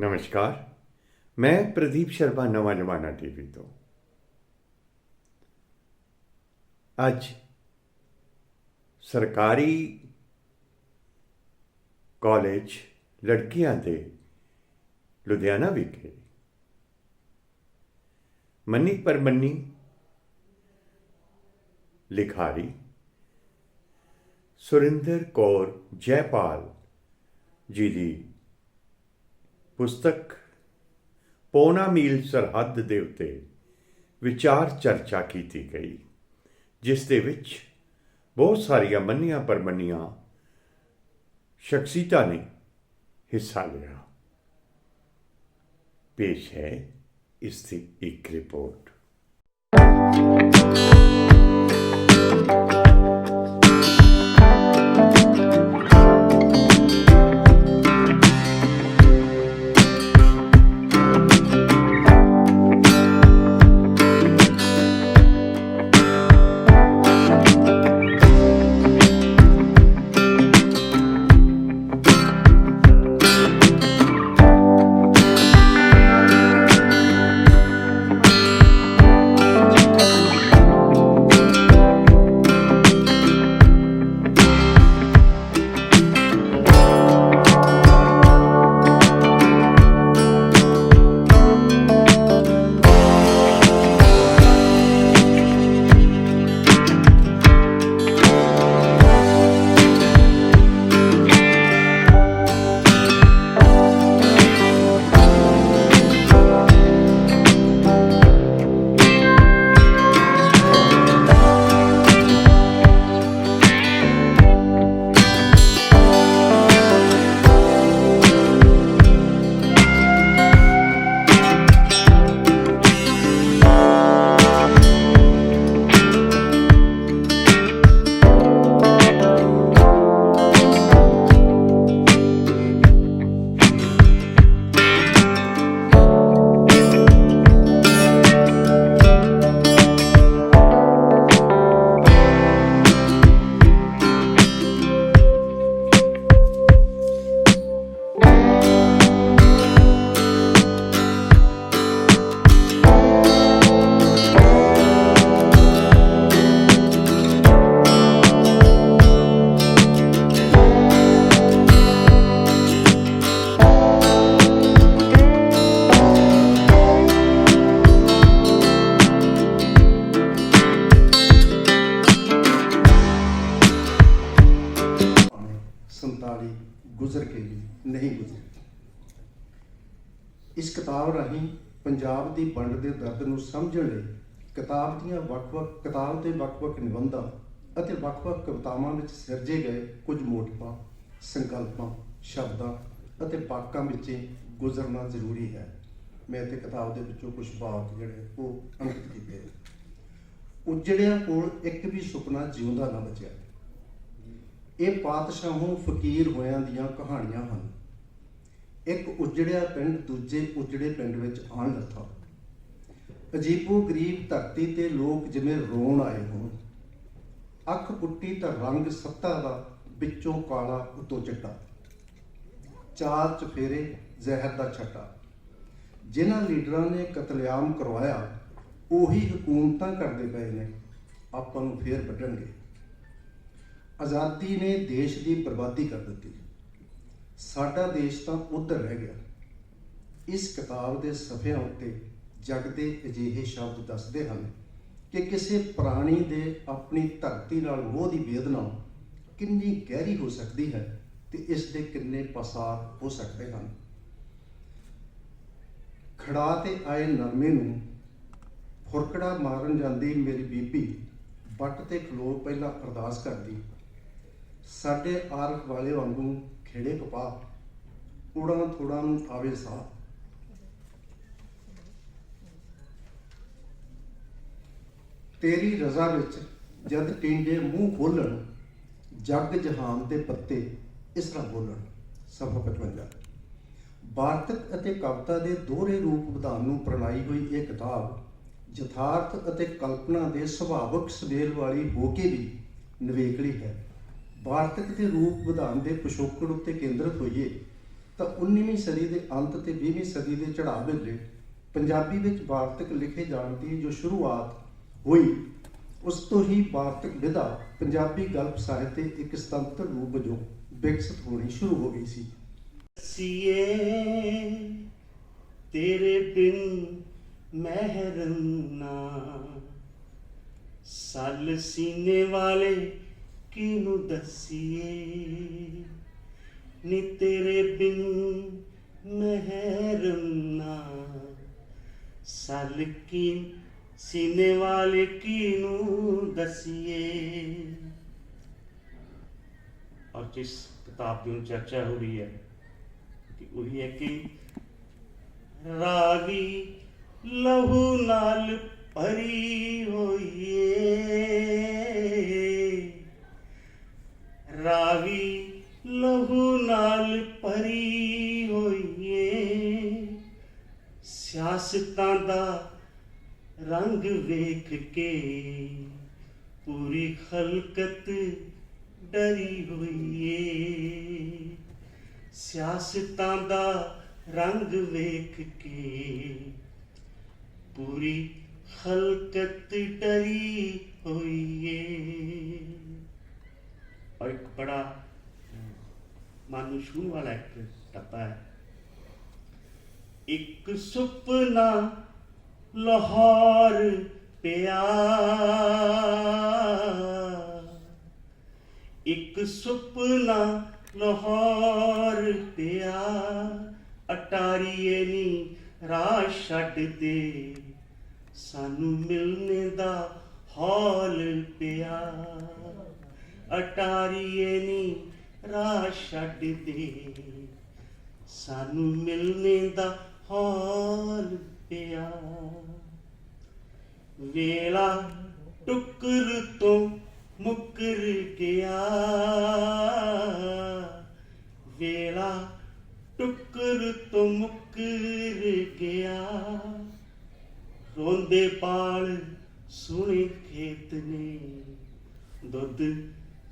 ਨਮਸਕਾਰ ਮੈਂ ਪ੍ਰਦੀਪ ਸ਼ਰਮਾ ਨਵਾਂ ਜਮਾਨਾ ਟੀਵੀ ਤੋਂ ਅੱਜ ਸਰਕਾਰੀ ਕਾਲਜ ਲੜਕੀਆਂ ਦੇ ਲੁਧਿਆਣਾ ਵਿਖੇ ਮੰਨੀ ਪਰਮੰਨੀ ਲਿਖਾਰੀ ਸੁਰਿੰਦਰ ਕੌਰ ਜੈਪਾਲ ਜੀ ਦੀ ਪੁਸਤਕ ਪੌਣਾ ਮੀਲ ਸਰਹੱਦ ਦੇ ਉੱਤੇ ਵਿਚਾਰ ਚਰਚਾ ਕੀਤੀ ਗਈ, ਜਿਸ ਦੇ ਵਿੱਚ ਬਹੁਤ ਸਾਰੀਆਂ ਮੰਨੀਆਂ ਪਰਮੰਨੀਆਂ ਸ਼ਖਸੀਅਤਾਂ ਨੇ ਹਿੱਸਾ ਲਿਆ। ਪੇਸ਼ ਹੈ ਇਸ ਦੀ ਇੱਕ ਰਿਪੋਰਟ। ਰਾਹੀਂ ਪੰਜਾਬ ਦੀ ਵੰਡ ਦੇ ਦਰਦ ਨੂੰ ਸਮਝਣ ਲਈ ਕਿਤਾਬ ਦੀਆਂ ਵੱਖ-ਵੱਖ, ਕਿਤਾਬ ਦੇ ਵੱਖ-ਵੱਖ ਨਿਬੰਧਾਂ ਅਤੇ ਵੱਖ-ਵੱਖ ਕਵਿਤਾਵਾਂ ਵਿੱਚ ਸਿਰਜੇ ਗਏ ਕੁਝ ਮੋਟਿਵਾਂ ਸੰਕਲਪਾਂ, ਸ਼ਬਦਾਂ ਅਤੇ ਵਾਕਾਂ ਵਿੱਚ ਗੁਜ਼ਰਨਾ ਜ਼ਰੂਰੀ ਹੈ। ਮੈਂ ਤੇ ਕਿਤਾਬ ਦੇ ਵਿੱਚੋਂ ਕੁਝ ਬਾਤ ਜਿਹੜੇ ਉਹ ਅੰਕਿਤ ਕੀਤੇ ਉਜੜਿਆਂ ਕੋਲ ਇੱਕ ਵੀ ਸੁਪਨਾ ਜਿਉਂਦਾ ਨਾ ਬਚਿਆ। ਇਹ ਪਾਤਸ਼ਾਹੋਂ ਫਕੀਰ ਹੋਇਆਂ ਦੀਆਂ ਕਹਾਣੀਆਂ ਹਨ। ਇੱਕ ਉਜੜਿਆ ਪਿੰਡ ਦੂਜੇ ਉਜੜੇ ਪਿੰਡ ਵਿੱਚ ਆਣ ਲੱਥਾ ਅਜੀਬੋ ਗਰੀਬ ਧਰਤੀ ਤੇ ਲੋਕ ਜਿਵੇਂ ਰੋਣ ਆਏ ਹੋਣ। ਅੱਖ ਪੁੱਟੀ ਤਾਂ ਰੰਗ ਸੱਤਾ ਦਾ, ਵਿੱਚੋਂ ਕਾਲਾ, ਉਤੋਂ ਚਿੱਟਾ। ਚਾਰ ਚਫੇਰੇ, ਜ਼ਹਿਰ ਦਾ ਛੱਟਾ। ਜਿਨ੍ਹਾਂ ਲੀਡਰਾਂ ਨੇ ਕਤਲੇਆਮ ਕਰਵਾਇਆ, ਉਹੀ ਹਕੂਮਤਾਂ ਕਰਦੇ ਪਏ ਨੇ। ਆਪਾਂ ਨੂੰ ਫੇਰ ਵੱਢਣਗੇ। ਆਜ਼ਾਦੀ ਨੇ ਦੇਸ਼ ਦੀ ਬਰਬਾਦੀ ਕਰ ਦਿੱਤੀ। ਸਾਡਾ ਦੇਸ਼ ਤਾਂ ਉੱਧਰ ਰਹਿ ਗਿਆ। ਇਸ ਕਿਤਾਬ ਦੇ ਸਫ਼ਿਆਂ ਉੱਤੇ ਜਗਦੇ ਅਜਿਹੇ ਸ਼ਬਦ ਦੱਸਦੇ ਹਨ ਕਿ ਕਿਸੇ ਪ੍ਰਾਣੀ ਦੇ ਆਪਣੀ ਧਰਤੀ ਨਾਲ ਮੋਹ ਦੀ ਵੇਦਨਾ ਕਿੰਨੀ ਗਹਿਰੀ ਹੋ ਸਕਦੀ ਹੈ ਤੇ ਇਸ ਦੇ ਕਿੰਨੇ ਪਸਾਰ ਹੋ ਸਕਦੇ ਹਨ। ਖੜਾ ਤੇ ਆਏ ਨਰਮੇ ਨੂੰ ਫੁਰਕੜਾ ਮਾਰਨ ਜਾਂਦੀ ਮੇਰੀ ਬੀਬੀ ਵੱਟ ਤੇ ਖਲੋ ਪਹਿਲਾਂ ਅਰਦਾਸ ਕਰਦੀ, ਸਾਡੇ ਆਰਖ ਵਾਲੇ ਵਾਂਗੂ ਖੇੜੇ ਕਪਾ ਉੜਾਂ ਥੋੜਾਂ ਨੂੰ ਆਵੇ ਸਾਹ ਤੇਰੀ ਰਜ਼ਾ ਵਿੱਚ ਜਦ ਟਿੰਡੇ ਮੂੰਹ ਖੋਲਣ, ਜਗ ਜਹਾਨ ਦੇ ਪੱਤੇ ਇਸ ਤਰ੍ਹਾਂ ਬੋਲਣ, ਸਫਾ 55 ਵਾਰਤਕ ਅਤੇ ਕਵਿਤਾ ਦੇ ਦੋਹਰੇ ਰੂਪ ਵਿਧਾਨ ਨੂੰ ਪ੍ਰਣਾਈ ਹੋਈ ਇਹ ਕਿਤਾਬ ਯਥਾਰਥ ਅਤੇ ਕਲਪਨਾ ਦੇ ਸੁਭਾਵਿਕ ਸਵੇਲ ਵਾਲੀ ਹੋ ਕੇ ਵੀ ਨਿਵੇਕਲੀ ਹੈ। ਵਾਰਤਕ ਦੇ ਰੂਪ ਵਿਧਾਨ ਦੇ ਪਿਛੋਕੜ ਉੱਤੇ ਕੇਂਦਰਿਤ ਹੋਈਏ, ਤਾਂ 19ਵੀਂ ਸਦੀ ਦੇ ਅੰਤ ਤੇ 20ਵੀਂ ਸਦੀ ਦੇ ਚੜ੍ਹਾਅ ਵੇਲੇ ਪੰਜਾਬੀ ਵਿੱਚ ਵਾਰਤਕ ਲਿਖੇ ਜਾਣ ਦੀ ਜੋ ਸ਼ੁਰੂਆਤ ਹੋਈ, ਉਸ ਤੋਂ ਹੀ ਵਾਰਤਕ ਵਿਧਾ ਪੰਜਾਬੀ ਗਲਪ ਸਾਹਿਤ ਦੇ ਇੱਕ ਸੁਤੰਤਰ ਰੂਪ ਵਜੋਂ ਵਿਕਸਿਤ ਹੋਣੀ ਸ਼ੁਰੂ ਹੋ ਗਈ ਸੀ। ਸੀਏ, ਤੇਰੇ ਬਿਨ ਮਹਿਰਮ ਨਾ। ਸਲ ਸੀਨੇ ਵਾਲੇ ਕਿਨੂੰ ਦਸੀਏ? ਨੀ ਤੇਰੇ ਬਿਨ ਮਹਿਰਮ ਨਾ। ਸਲ ਸੀਨੇ ਵਾਲੇ ਕਿਨੂੰ ਦਸੀਏ? ਔਰ ਜਿਸ ਕਿਤਾਬ ਦੀ ਚਰਚਾ ਹੋ ਰਹੀ ਹੈ, ਕਿ ਉਹੀ ਹੈ ਕਿ ਰਾਗੀ ਲਹੂ ਨਾਲ ਭਰੀ ਹੋਈਏ। ਰਾਵੀ ਲਹੂ ਨਾਲ ਭਰੀ ਹੋਈਏ। ਸਿਆਸਤਾਂ ਦਾ ਰੰਗ ਵੇਖ ਕੇ ਪੂਰੀ ਖਲਕਤ ਡਰੀ ਹੋਈਏ। ਸਿਆਸਤਾਂ ਦਾ ਰੰਗ ਵੇਖ ਕੇ ਪੂਰੀ ਖਲਕਤ ਡਰੀ ਹੋਈਏ। ਏ ਔਰ ਇੱਕ ਬੜਾ ਮਨ ਨੂੰ ਛੂਹਣ ਵਾਲਾ ਇੱਕ ਟੱਪਾ ਹੈ। ਇੱਕ ਸੁਪਨਾ ਲਾਹੌਰ ਪਿਆ। ਇੱਕ ਸੁਪਨਾ ਲਾਹੌਰ ਪਿਆ। ਅਟਾਰੀਏ ਨੀ ਰਾਹ ਛੱਡ ਦੇ ਸਾਨੂੰ ਮਿਲਨੇ ਦਾ ਹੌਲ ਪਿਆ। ਅਟਾਰੀਏ ਨੀ ਰਾਹ ਛੱਡ ਦੇ। ਸਾਨੂੰ ਮਿਲਨੇ ਦਾ ਹਾਲ ਪਿਆ। ਵੇਲਾ ਟੁਕਰ ਤੋਂ ਮੁਕਰ ਗਿਆ। ਵੇਲਾ ਟੁਕਰ ਤੋਂ ਮੁਕਰ ਗਿਆ। ਰੋਂਦੇ ਪਾਲ ਸੁਣੇ ਖੇਤ ਨੇ। ਦੁੱਧ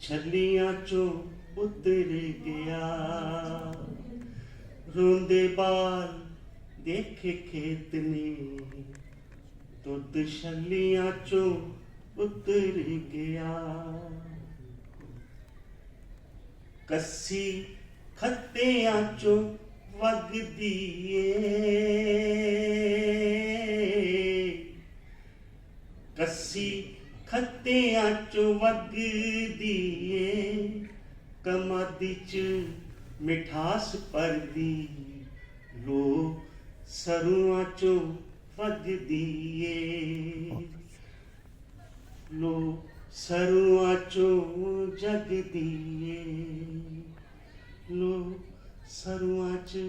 ਛੱਲੀਆਂ ਚੋਂ ਉਤਰ ਗਿਆ। ਰੋਂਦੇ ਬਾਲ ਦੇਖੇ ਖੇਤ ਨੇ। ਦੁੱਧ ਛੱਲੀਆਂ ਚੋਂ ਉਤਰ ਗਿਆ। ਕੱਸੀ ਖੱਤਿਆਂ ਚੋਂ ਵਗਦੀ ਏ ਕੱਸੀ ਖੱਤਿਆਂ ਚੋਂ ਵਗਦੀ ਏ ਕਮਾਦੀ ਚ ਮਿਠਾਸ ਪਰਦੀ ਲੋ ਸਰੂਆਂ ਚੋਂ ਵਗਦੀ ਏ ਲੋ ਸਰੂਆਂ ਚੋਂ ਜਗਦੀ ਏ ਲੋ ਸਰੂਆਂ ਚ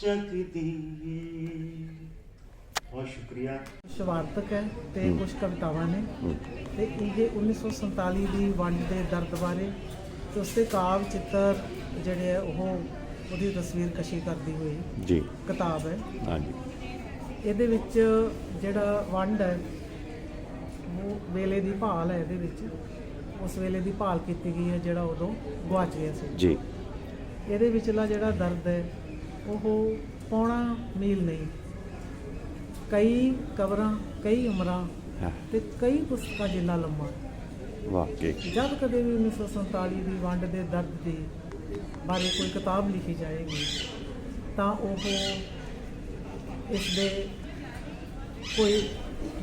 ਜਗਦੀ ਏ ਬਹੁਤ ਸ਼ੁਕਰੀਆ। ਕੁਛ ਵਾਰਤਕ ਹੈ ਤੇ ਕੁਝ ਕਵਿਤਾਵਾਂ ਨੇ। ਤੇ ਇਹ 1947 ਦੀ ਵੰਡ ਦੇ ਦਰਦ ਬਾਰੇ ਤੇ ਉਸ ਦੇ ਕਾਵ ਚਿੱਤਰ ਜਿਹੜੇ ਆ ਉਹ ਉਹਦੀ ਤਸਵੀਰ ਕਸ਼ੀ ਕਰਦੀ ਹੋਈ ਜੀ। ਕਿਤਾਬ ਹੈ। ਹਾਂਜੀ। ਇਹਦੇ ਵਿੱਚ ਜਿਹੜਾ ਵੰਡ ਹੈ ਉਹ ਵੇਲੇ ਦੀ ਭਾਲ ਹੈ ਇਹਦੇ ਵਿੱਚ। ਉਸ ਵੇਲੇ ਦੀ ਭਾਲ ਕੀਤੀ ਗਈ ਹੈ ਜਿਹੜਾ ਉਦੋਂ ਗਵਾਚ ਗਿਆ ਸੀ। ਜੀ। ਇਹਦੇ ਵਿਚਲਾ ਜਿਹੜਾ ਦਰਦ ਹੈ ਉਹ ਪੌਣਾ ਮੀਲ ਨਹੀਂ। ਕਈ ਕਬਰਾਂ ਕਈ ਉਮਰਾਂ ਹਾਂ। ਤੇ ਕਈ ਪੁਸਤਕਾਂ ਜਿੰਨਾ ਲੰਮਾ। ਵਾਕਈ। ਜਦ ਕਦੇ ਵੀ 1947 ਦੀ ਵੰਡ ਦੇ ਦਰਦ ਦੀ ਬਾਰੇ ਕੋਈ ਕਿਤਾਬ ਲਿਖੀ ਜਾਏਗੀ ਤਾਂ ਉਹ ਇਸ ਦੇ ਕੋਈ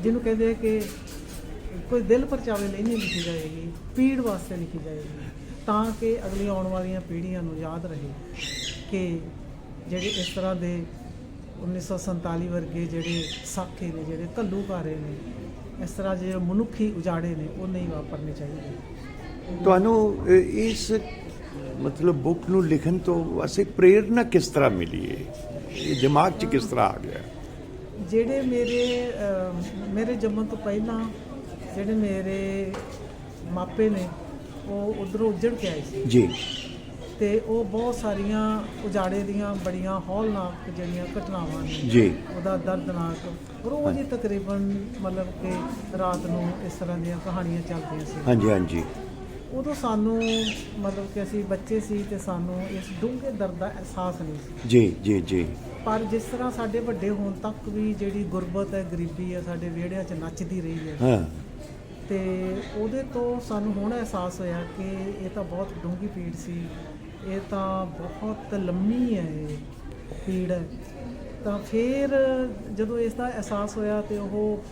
ਜਿਹਨੂੰ ਕਹਿੰਦੇ ਆ ਕਿ ਕੋਈ ਦਿਲ ਪਰਚਾਵੇ ਲਈ ਨਹੀਂ ਲਿਖੀ ਜਾਏਗੀ ਪੀੜ ਵਾਸਤੇ ਲਿਖੀ ਜਾਏਗੀ ਤਾਂ ਕਿ ਅਗਲੀ ਆਉਣ ਵਾਲੀਆਂ ਪੀੜ੍ਹੀਆਂ ਨੂੰ ਯਾਦ ਰਹੇ ਕਿ ਜਿਹੜੇ ਇਸ ਤਰ੍ਹਾਂ ਦੇ 1947 ਵਰਗੇ ਜਿਹੜੇ ਸਾਖੇ ਨੇ ਜਿਹੜੇ ਘੱਲੂਘਾਰੇ ਨੇ ਇਸ ਤਰ੍ਹਾਂ ਜਿਹੜੇ ਮਨੁੱਖੀ ਉਜਾੜੇ ਨੇ ਉਹ ਨਹੀਂ ਵਾਪਰਨੇ ਚਾਹੀਦੇ। ਤੁਹਾਨੂੰ ਇਸ ਮਤਲਬ ਬੁੱਕ ਨੂੰ ਲਿਖਣ ਤੋਂ ਵਾਸਤੇ ਪ੍ਰੇਰਨਾ ਕਿਸ ਤਰ੍ਹਾਂ ਮਿਲੀ ਹੈ ਇਹ ਦਿਮਾਗ 'ਚ ਕਿਸ ਤਰ੍ਹਾਂ ਆ ਗਿਆ? ਜਿਹੜੇ ਮੇਰੇ ਮੇਰੇ ਜੰਮਣ ਤੋਂ ਪਹਿਲਾਂ ਜਿਹੜੇ ਮੇਰੇ ਮਾਪੇ ਨੇ ਉਹ ਉਧਰੋਂ ਉੱਜੜ ਕੇ ਆਏ ਸੀ। ਜੀ। ਤੇ ਉਹ ਬਹੁਤ ਸਾਰੀਆਂ ਉਜਾੜੇ ਦੀਆਂ ਬੜੀਆਂ ਹੌਲਨਾਕ ਜਿਹੜੀਆਂ ਘਟਨਾਵਾਂ ਨੇ ਜੀ। ਉਹਦਾ ਦਰਦਨਾਕ। ਰੋਜ਼ ਹੀ ਤਕਰੀਬਨ ਮਤਲਬ ਕਿ ਰਾਤ ਨੂੰ ਇਸ ਤਰ੍ਹਾਂ ਦੀਆਂ ਕਹਾਣੀਆਂ ਚੱਲਦੀਆਂ ਸੀ। ਹਾਂਜੀ ਹਾਂਜੀ। ਉਦੋਂ ਸਾਨੂੰ ਮਤਲਬ ਕਿ ਅਸੀਂ ਬੱਚੇ ਸੀ ਤੇ ਸਾਨੂੰ ਇਸ ਡੂੰਘੇ ਦਰਦ ਦਾ ਅਹਿਸਾਸ ਨਹੀਂ ਸੀ। ਜੀ ਜੀ ਜੀ। ਪਰ ਜਿਸ ਤਰ੍ਹਾਂ ਸਾਡੇ ਵੱਡੇ ਹੋਣ ਤੱਕ ਵੀ ਜਿਹੜੀ ਗੁਰਬਤ ਹੈ ਗਰੀਬੀ ਹੈ ਸਾਡੇ ਵਿਹੜਿਆਂ 'ਚ ਨੱਚਦੀ ਰਹੀ ਹੈ। ਹਾਂ। ਤੇ ਉਹਦੇ ਤੋਂ ਸਾਨੂੰ ਹੁਣ ਅਹਿਸਾਸ ਹੋਇਆ ਕਿ ਇਹ ਤਾਂ ਬਹੁਤ ਡੂੰਘੀ ਪੀੜ ਸੀ। ਇਹ ਤਾਂ ਬਹੁਤ ਲੰਮੀ ਹੈ ਇਹ ਪੀੜ ਹੈ ਤਾਂ ਫਿਰ ਜਦੋਂ ਇਸ ਦਾ ਅਹਿਸਾਸ ਹੋਇਆ ਤੇ ਉਹ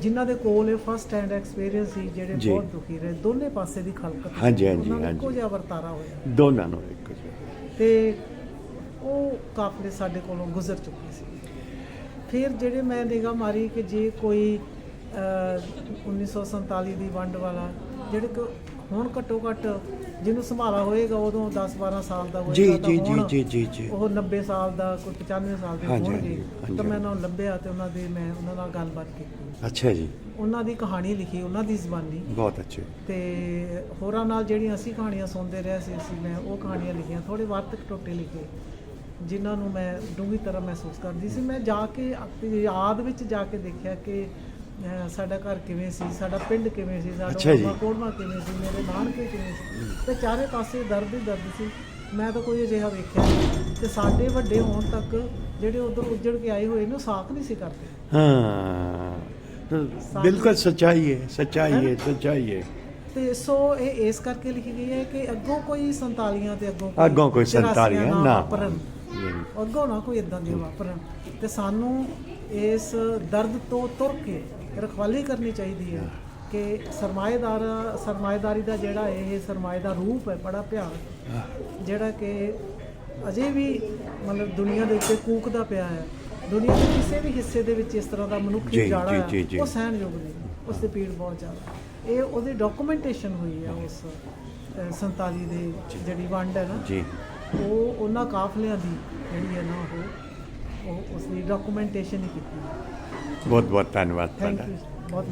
ਜਿਨ੍ਹਾਂ ਦੇ ਕੋਲ ਇਹ ਫਸਟ ਹੈਂਡ ਐਕਸਪੀਰੀਅੰਸ ਸੀ ਜਿਹੜੇ ਜੀ। ਬਹੁਤ ਦੁਖੀ ਰਹੇ ਦੋਨੇ ਪਾਸੇ ਦੀ ਖਲਕਤ ਹਾਂਜੀ, ਹਾਂਜੀ, ਉਹਨਾਂ ਨੂੰ ਇੱਕੋ ਹਾਂਜੀ। ਜਿਹਾ ਵਰਤਾਰਾ ਹੋਇਆ ਦੋਨਾਂ ਨੂੰ ਇੱਕ ਜਿਹਾ। ਤੇ ਉਹ ਕਾਫਲੇ ਸਾਡੇ ਕੋਲੋਂ ਗੁਜ਼ਰ ਚੁੱਕੇ ਸੀ ਫਿਰ ਜਿਹੜੇ ਮੈਂ ਨਿਗਾਹ ਮਾਰੀ ਕਿ ਜੇ ਕੋਈ ਅਹ, 1947 ਦੀ ਵੰਡ ਵਾਲਾ ਜਿਹੜੇ ਕਿ ਹੁਣ ਘੱਟੋ ਘੱਟ ਜਿਹਨੂੰ ਸੰਭਾਲਾ ਹੋਏਗਾ ਉਦੋਂ 10 12 ਸਾਲ ਦਾ ਜੀ ਹੋਏਗਾ ਜੀ ਜੀ ਜੀ ਜੀ ਜੀ। ਉਹ 90 ਸਾਲ ਦਾ ਕੋਈ 95 ਸਾਲ ਦੇ ਹਾਂਜੀ, ਹੋਣਗੇ। ਹਾਂਜੀ। ਤਾਂ ਮੈਂ ਉਹਨਾਂ ਨੂੰ ਲੱਭਿਆ ਤੇ ਉਹਨਾਂ ਦੇ ਮੈਂ ਉਹਨਾਂ ਨਾਲ ਗੱਲਬਾਤ ਕੀਤੀ। ਅੱਛਾ ਜੀ। ਉਹਨਾਂ ਦੀ ਕਹਾਣੀ ਲਿਖੀ ਉਹਨਾਂ ਦੀ ਜ਼ਬਾਨੀ। ਬਹੁਤ ਅੱਛੇ। ਤੇ ਹੋਰਾਂ ਨਾਲ ਜਿਹੜੀਆਂ ਅਸੀਂ ਕਹਾਣੀਆਂ ਸੁਣਦੇ ਰਹੇ ਸੀ ਅਸੀਂ ਮੈਂ ਉਹ ਕਹਾਣੀਆਂ ਲਿਖੀਆਂ ਥੋੜੇ ਵਾਰਤਕ ਟੋਟੇ ਲਿਖੇ ਜਿਨ੍ਹਾਂ ਨੂੰ ਮੈਂ ਡੂੰਘੀ ਤਰ੍ਹਾਂ ਮਹਿਸੂਸ ਕਰਦੀ ਸੀ। ਮੈਂ ਜਾ ਕੇ ਆਪਣੀ ਯਾਦ ਵਿੱਚ ਜਾ ਕੇ ਦੇਖਿਆ ਕਿ ਅਹ, ਸਾਡਾ ਘਰ ਕਿਵੇਂ ਸੀ ਸਾਡਾ ਪਿੰਡ ਕਿਵੇਂ ਸੀ ਅੱਛਾ ਸਾਡਾ ਜੀ। ਕੋੜਮਾ ਕੋੜਮਾ ਕਿਵੇਂ ਸੀ ਮੇਰੇ ਨਾਨਕੇ ਕਿਵੇਂ ਸੀ? ਤੇ ਚਾਰੇ ਪਾਸੇ ਦਰਦ ਹੀ ਦਰਦ ਸੀ। ਮੈਂ ਤਾਂ ਕੋਈ ਅਜਿਹਾ ਵੇਖਿਆ ਨਹੀਂ। ਤੇ ਸਾਡੇ ਵੱਡੇ ਹੋਣ ਤੱਕ ਜਿਹੜੇ ਉਧਰ ਉੱਜੜ ਕੇ ਆਏ ਹੋਏ ਨੇ ਉਹ ਨਹੀਂ ਸੀ ਕਰਦੇ। ਹਾਂ। ਤਾਂ ਬਿਲਕੁਲ ਸੱਚਾਈ ਹੈ ਸੱਚਾਈ ਹੈ ਸੱਚਾਈ ਹੈ। ਤੇ ਸੋ ਇਹ ਇਸ ਕਰਕੇ ਲਿਖੀ ਗਈ ਹੈ ਕਿ ਅੱਗੋਂ ਕੋਈ ਸੰਤਾਲੀਆਂ ਤੇ ਅੱਗੋਂ ਅੱਗੋਂ ਕੋਈ ਚੁਰਾਸੀਆਂ ਸੰਤਾਲੀਆਂ ਨਾ ਵਾਪਰਨ। ਅੱਗੋਂ ਨਾ ਕੋਈ ਇਦਾਂ ਦੇ ਵਾਪਰਨ। ਤੇ ਸਾਨੂੰ ਇਸ ਦਰਦ ਤੋਂ ਤੁਰ ਕੇ ਰਖਵਾਲੀ ਕਰਨੀ ਚਾਹੀਦੀ ਹੈ ਕਿ ਸਰਮਾਏਦਾਰ ਸਰਮਾਏਦਾਰੀ ਦਾ ਜਿਹੜਾ ਇਹ ਸਰਮਾਏ ਦਾ ਰੂਪ ਹੈ ਬੜਾ ਭਿਆਨਕ ਜਿਹੜਾ ਕਿ ਅਜੇ ਵੀ ਮਤਲਬ ਦੁਨੀਆ ਦੇ ਉੱਤੇ ਕੂਕਦਾ ਪਿਆ ਹੈ। ਦੁਨੀਆ ਦੇ ਕਿਸੇ ਵੀ ਹਿੱਸੇ ਦੇ ਵਿੱਚ ਇਸ ਤਰ੍ਹਾਂ ਦਾ ਮਨੁੱਖੀ ਜਾੜਾ। ਹੈ ਉਹ ਸਹਿਣਯੋਗ ਨਹੀਂ ਉਸ ਦੀ ਪੀੜ ਬਹੁਤ ਜ਼ਿਆਦਾ ਇਹ ਉਹਦੀ ਡਾਕੂਮੈਂਟੇਸ਼ਨ ਹੋਈ ਹੈ ਉਸ ਅ, 47 ਦੇ ਜਿਹੜੀ ਵੰਡ ਹੈ ਨਾ ਜੀ। ਉਹ ਉਹਨਾਂ ਕਾਫਲਿਆਂ ਦੀ ਜਿਹੜੀ ਹੈ ਨਾ ਉਹ ਉਹ ਉਸ ਦੀ ਡਾਕੂਮੈਂਟੇਸ਼ਨ ਹੀ ਕੀਤੀ ਬਹੁਤ ਬਹੁਤ ਧੰਨਵਾਦ ਤੁਹਾਡਾ। ਬਹੁਤ